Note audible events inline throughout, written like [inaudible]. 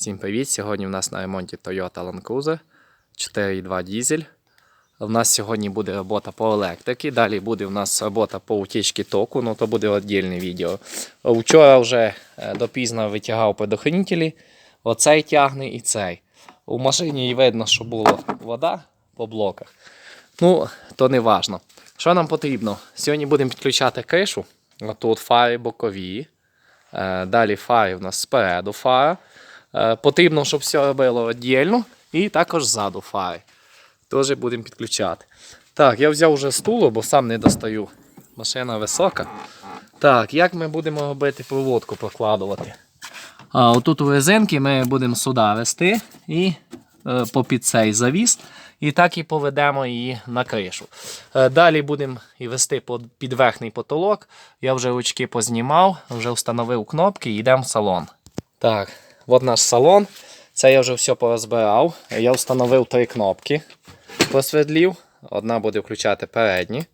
Всім привіт! Сьогодні в нас на ремонті Toyota Land Cruiser 4.2 дізель. У нас сьогодні буде робота по електриці, далі буде у нас робота по утічці току, ну то буде віддільне відео. Вчора вже е, допізно витягав предохранителі, оцей тягне і цей. У машині видно, що була вода по блоках. Ну, то не важно. Що нам потрібно? Сьогодні будемо підключати кришу. Тут фари бокові. Е, Далі фари в нас спереду фара. Е, Потрібно, щоб все робило віддільно. І також ззаду фари. Теж будемо підключати. Так, я взяв вже стуло, бо сам не достаю. Машина висока. Так, як ми будемо робити проводку прокладувати? А, отут у резинки ми будемо сюди вести і е, попід цей завіс. І так і поведемо її на кришу. Е, Далі будемо і вести під верхній потолок. Я вже ручки познімав, вже встановив кнопки і йдемо в салон. Так, от наш салон. Це я вже все порозбирав. Я встановив три кнопки просвітлів. Одна буде включати передні,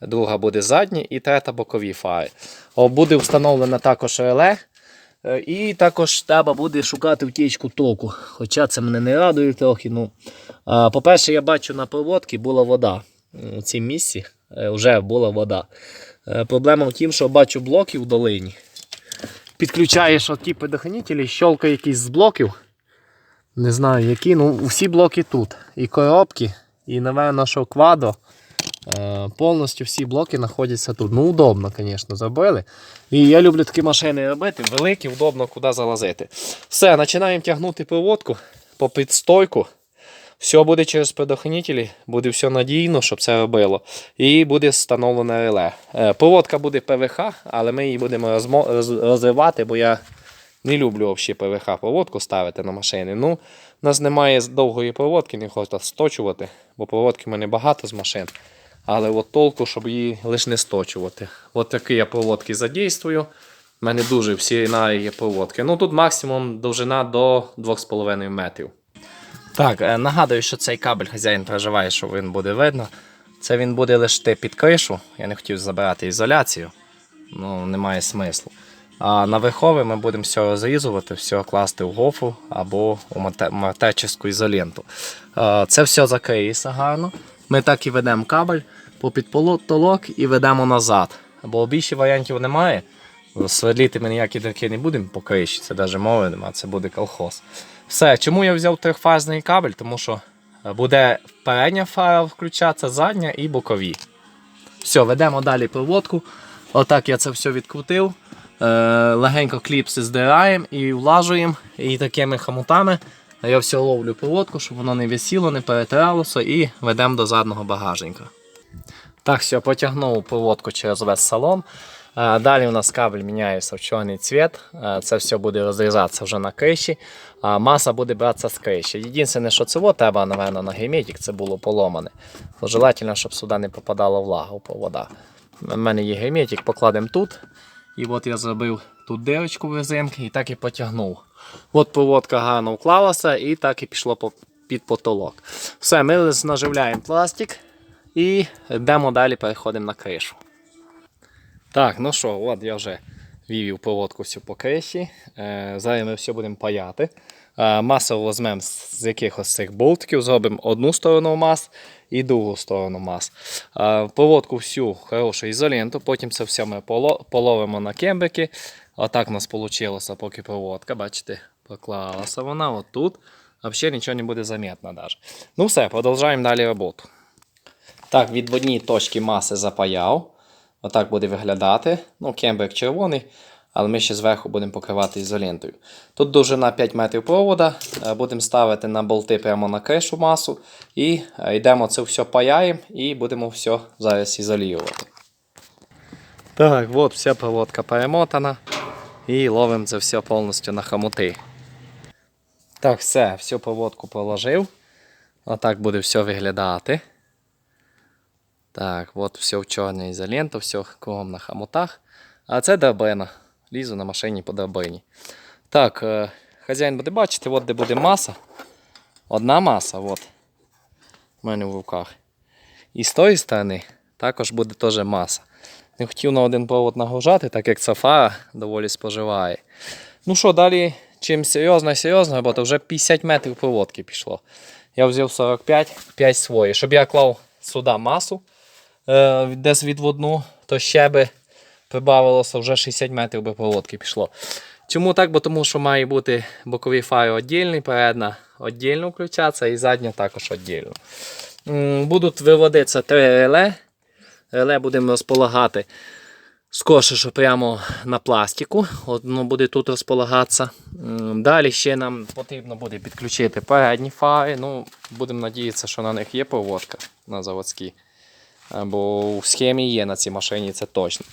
друга буде задні і третя бокові фари. О, Буде встановлено також реле. Е, І також треба буде шукати втічку току. Хоча це мене не радує трохи. Ну. По-перше, я бачу на проводці була вода. У цім місці е, вже була вода. Е, Проблема в тім, що бачу блоки в долині. Підключаєш оті предохранителі, щолкає якийсь з блоків. Не знаю які, ну всі блоки тут. І коробки, і, напевно, що квадро. Е, Повністю всі блоки знаходяться тут. Ну, удобно, звісно, зробили. І я люблю такі машини робити, великі, удобно куди залазити. Все, починаємо тягнути проводку по підстойку. Все буде через предохранителі, буде все надійно, щоб це робило. І буде встановлене реле. Е, Проводка буде ПВХ, але ми її будемо розривати, бо я не люблю взагалі ПВХ проводку ставити на машини. Ну, у нас немає довгої проводки, не хочу сточувати, бо проводки в мене багато з машин. Але от толку, щоб її лише не сточувати. От такі я проводки задействую. У мене дуже всі є проводки. Ну тут максимум довжина до 2,5 метрів. Так, е, нагадую, що цей кабель хазяїн переживає, що він буде видно. Це він буде лише під кришу. Я не хотів забирати ізоляцію. Ну, немає смислу. А на верховий ми будемо все розрізувати, все класти в гофу або у матечівську ізоленту. Е, Це все закриється гарно. Ми так і ведемо кабель по підполотолок і ведемо назад. Бо більше варіантів немає. Сверліти ми ніякі дірки не будемо по криші, це навіть мови немає, це буде колхоз. Все, чому я взяв трьохфазний кабель? Тому що е, буде передня фара включатися, задня і бокові. Все, ведемо далі проводку. Отак я це все відкрутив. Е, легенько кліпси здираємо і влажуємо. І такими хомутами я все ловлю проводку, щоб воно не висіло, не перетиралося і ведемо до заднього багажника. Так, все, потягнув проводку через весь салон. Далі у нас кабель міняється в чорний цвіт. Це все буде розрізатися вже на криші. Маса буде братися з криші. Єдине, що це треба, напевно, на герметик, це було поломане. Желательно, щоб сюди не попадала влага в провода. У мене є герметик, покладемо тут. І от я зробив тут дирочку в резинки і так і потягнув. От проводка гарно вклалася і так і пішло під потолок. Все, ми наживляємо пластик і йдемо далі, переходимо на кришу. Так, ну що, от я вже вівів проводку всю по криші. Е, зараз ми все будемо паяти. Е, масово візьмемо з якихось цих болтиків, зробимо одну сторону мас і другу сторону мас. Е, проводку всю хорошу ізоленту, потім це все ми половимо на кембрики. Отак у нас вийшло, поки проводка, бачите, поклалася вона отут. Взагалі нічого не буде замітно навіть. Ну все, продовжуємо далі роботу. Так, відводні точки маси запаяв. Отак буде виглядати. Ну, кембрик червоний, але ми ще зверху будемо покривати ізолентою. Тут довжина 5 метрів провода. Е, Будемо ставити на болти прямо на кришу масу. І е, йдемо це все паяємо і будемо все зараз ізолювати. Так, от вся проводка перемотана. І ловимо це все повністю на хомути. Так, все, всю проводку положив. Отак буде все виглядати. Так, от все в чорній ізоленту, все кругом на хамутах. А це драбина. Лізу на машині по драбині. Так, е, хазяїн буде бачити, от де буде маса. Одна маса, от. У мене в руках. І з тої сторони також буде теж маса. Не хотів на один провод нагружати, так як ця фара доволі споживає. Ну що, далі чим серйозна, серйозна робота, вже 50 метрів проводки пішло. Я взяв 45, 5 свої. Щоб я клав сюди масу десь відводну, то ще би прибавилося вже 60 метрів би проводки пішло. Чому так? Бо тому що має бути боковий файл віддільний, передна віддільно включатися і задня також віддільно. Будуть виводитися три реле. Реле будемо розполагати скорше, що прямо на пластику. Одно буде тут розполагатися. Далі ще нам потрібно буде підключити передні фари. Ну, будемо надіятися, що на них є проводка на заводській. Бо в схемі є на цій машині, це точно.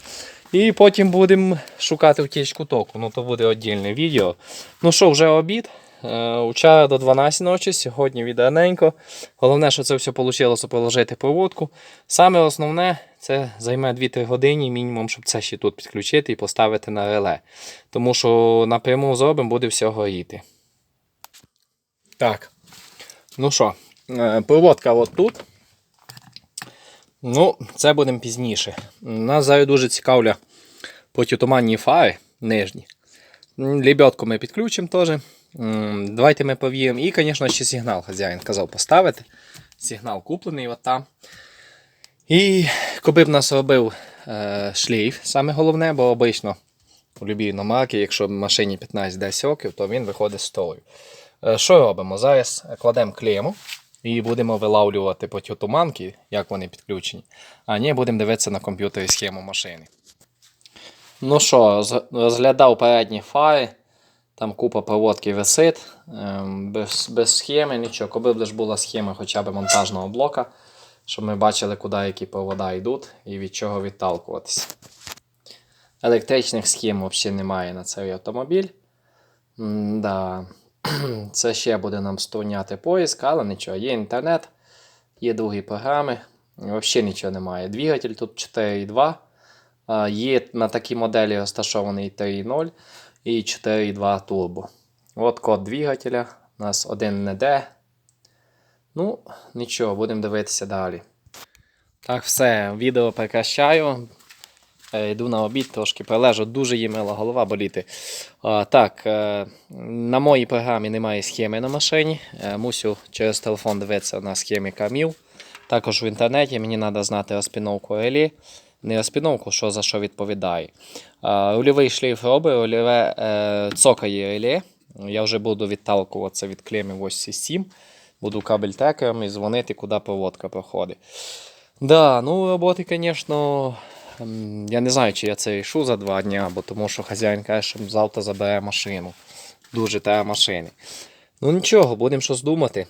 І потім будемо шукати втічку току. Ну, то буде віддільне відео. Ну що, вже обід. Е, до 12 ночі, сьогодні відраненько. Головне, що це все вийшло положити проводку. Саме основне, це займе 2-3 години мінімум, щоб це ще тут підключити і поставити на реле. Тому що напряму зробимо, буде все горіти. Так. Ну що, е, проводка от тут. Ну, це будемо пізніше. Нас зараз дуже цікавлять протитуманні фари нижні. Лебедку ми підключимо теж. Давайте ми повіємо. І, звісно, ще сигнал хазяїн казав поставити. Сигнал куплений от там. І коли б нас робив е, шлейф, саме головне, бо обично у любій номарки, якщо в машині 15-10 років, то він виходить з тою. Е, що робимо? Зараз кладемо клему і будемо вилавлювати протитуманки, як вони підключені. А ні, будемо дивитися на комп'ютері схему машини. Ну що, розглядав передні фари. Там купа проводки висить. Ем, без, без схеми нічого. Коли б була схема хоча б монтажного блока, щоб ми бачили, куди які провода йдуть і від чого відталкуватися. Електричних схем взагалі немає на цей автомобіль. М-да. [clears throat] Це ще буде нам струняти поїзд, але нічого, є інтернет, є другі програми. Взагалі нічого немає. Двигатель тут 4.2. Є на такій моделі розташований 3.0 і 4.2 турбо. От код двигателя. У нас один не де. Ну, нічого, будемо дивитися далі. Так, все, відео прекращаю. Е, Йду на обід, трошки прилежу, дуже їй мила голова боліти. А, так, е, на моїй програмі немає схеми на машині. Е, Мусю через телефон дивитися на схемі камів. Також в інтернеті мені треба знати розпіновку релі. Не розпіновку, що за що відповідає. Рульовий шлейф робить, рульове цокає реле. Я вже буду відталкуватися від клеми ось 7. Буду кабель-трекером і дзвонити, куди проводка проходить. Да, ну роботи, звісно, я не знаю, чи я це рішу за два дні, бо тому що хазяїн каже, що завтра забере машину. Дуже треба машини. Ну нічого, будемо щось думати.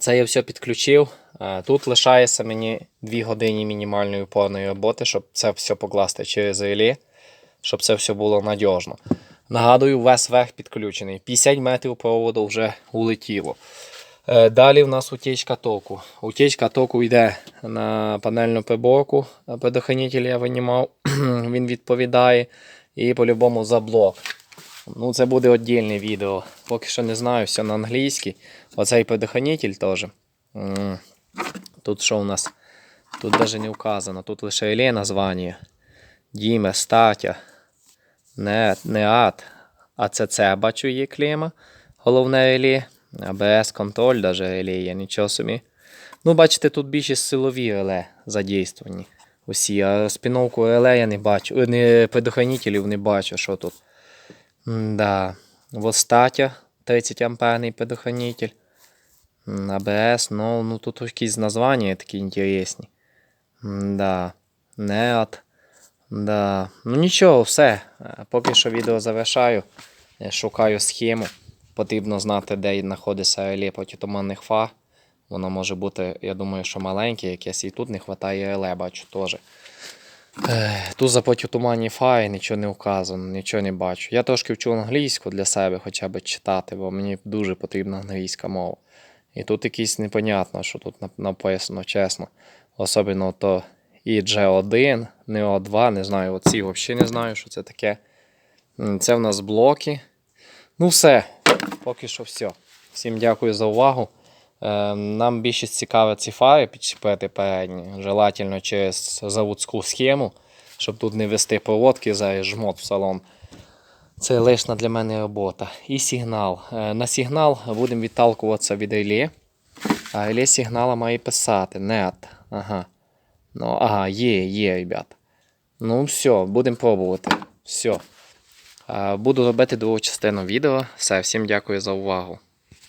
Це я все підключив. Е, Тут лишається мені 2 години мінімальної опорної роботи, щоб це все покласти через реле, щоб це все було надіжно. Нагадую, весь верх підключений. 50 метрів проводу вже улетіло. Е, Далі в нас утічка току. Утічка току йде на панельну приборку. Предохранитель я винімав, [clears throat] він відповідає. І по-любому за блок. Ну, це буде віддільне відео. Поки що не знаю, все на англійській. Оцей предохранитель теж. Тут що у нас? Тут навіть не вказано. Тут лише Еле названня. Діме, статя, не, неат. АЦЦ бачу є клема. Головне реле. АБС контроль, даже реле є, нічого собі. Ну, бачите, тут більше силові реле задействовані. Усі, а спіновку реле я не бачу. Е, Не предохранителів не бачу, що тут. Да. Востатя 30 амперний предохранитель. АБС, ну, ну тут якісь названня такі інтересні. Да. Неат. Да. Ну нічого, все. Е, Поки що відео завершаю. Шукаю схему. Потрібно знати, де знаходиться реле протитуманних фар. Воно може бути, я думаю, що маленьке якесь, і тут не вистачає реле, бачу теж. Ех, Тут за протитуманні фари нічого не вказано, нічого не бачу. Я трошки вчу англійську для себе хоча б читати, бо мені дуже потрібна англійська мова. І тут якісь непонятно, що тут написано, чесно. Особливо то і G1, Neo 2, не знаю, оці взагалі не знаю, що це таке. Це в нас блоки. Ну все, поки що все. Всім дякую за увагу. Е, Нам більше цікаві ці фари підчепити передні, желательно через заводську схему, щоб тут не вести проводки за жмот в салон. Це лишна для мене робота. І сигнал. Е, На сигнал будемо відталкуватися від реле. А реле сигнала має писати. Нет. Ага. Ну, ага, є, є, ребят. Ну, все, будемо пробувати. Все. Буду робити другу частину відео. Все, всім дякую за увагу.